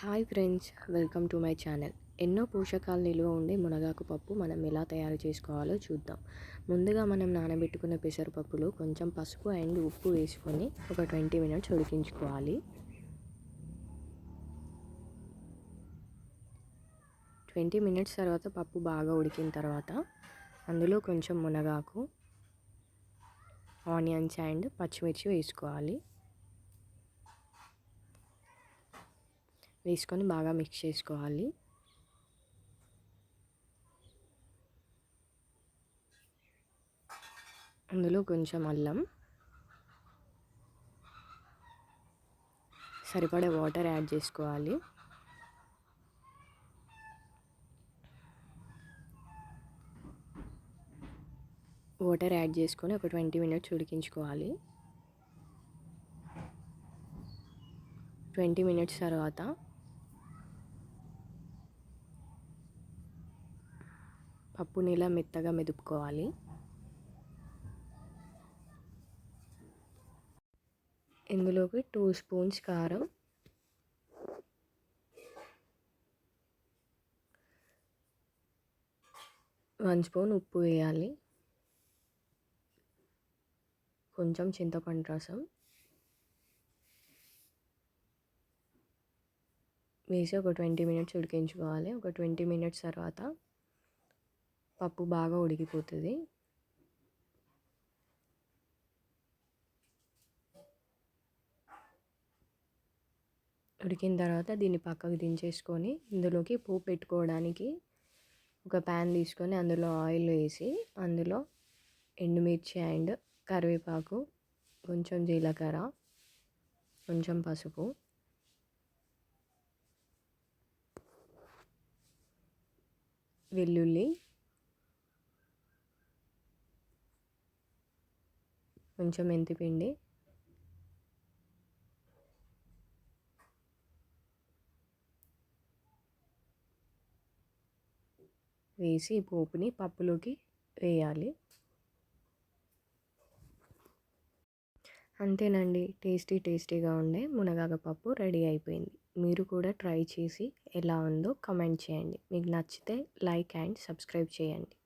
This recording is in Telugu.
Hi friends welcome to my channel. ఎన్నో పోషకాలు నిల్వ ఉండే మునగాకు పప్పు మనం ఎలా తయారు చేసుకోవాలో చూద్దాం. ముందుగా మనం నానబెట్టుకున్న పెసరపప్పులో కొంచెం పసుపు అండ్ ఉప్పు వేసుకొని ఒక ట్వంటీ మినిట్స్ ఉడికించుకోవాలి. ట్వంటీ మినిట్స్ తర్వాత పప్పు బాగా ఉడికిన తర్వాత అందులో కొంచెం మునగాకు ఆనియన్స్ అండ్ పచ్చిమిర్చి వేసుకోవాలి. వేసుకొని బాగా మిక్స్ చేసుకోవాలి. అందులో కొంచెం అల్లం. సరిపడే వాటర్ యాడ్ చేసుకోవాలి. వాటర్ యాడ్ చేసుకొని ఒక ట్వంటీ మినిట్స్ ఉడికించుకోవాలి. ట్వంటీ మినిట్స్ తర్వాత పప్పుని ఇలా మెత్తగా మెదుపుకోవాలి. ఇందులోకి టూ స్పూన్స్ కారం. వన్ స్పూన్ ఉప్పు వేయాలి. కొంచెం చింతపండు రసం. వేసి ఒక ట్వంటీ మినిట్స్ ఉడికించుకోవాలి. ఒక ట్వంటీ మినిట్స్ తర్వాత పప్పు బాగా ఉడికిపోతుంది. ఉడికిన తర్వాత దీన్ని పక్కకు దించేసుకొని ఇందులోకి పువ్వు పెట్టుకోవడానికి ఒక ప్యాన్ తీసుకొని అందులో ఆయిల్ వేసి అందులో ఎండుమిర్చి అండ్ కరివేపాకు కొంచెం జీలకర్ర కొంచెం పసుపు. వెల్లుల్లి కొంచెం మెంతిపిండి వేసి పోపుని పప్పులోకి వేయాలి. అంతేనండి టేస్టీ టేస్టీగా ఉండే మునగాక పప్పు రెడీ అయిపోయింది. మీరు కూడా ట్రై చేసి ఎలా ఉందో కమెంట్ చేయండి. మీకు నచ్చితే లైక్ అండ్ సబ్స్క్రైబ్ చేయండి.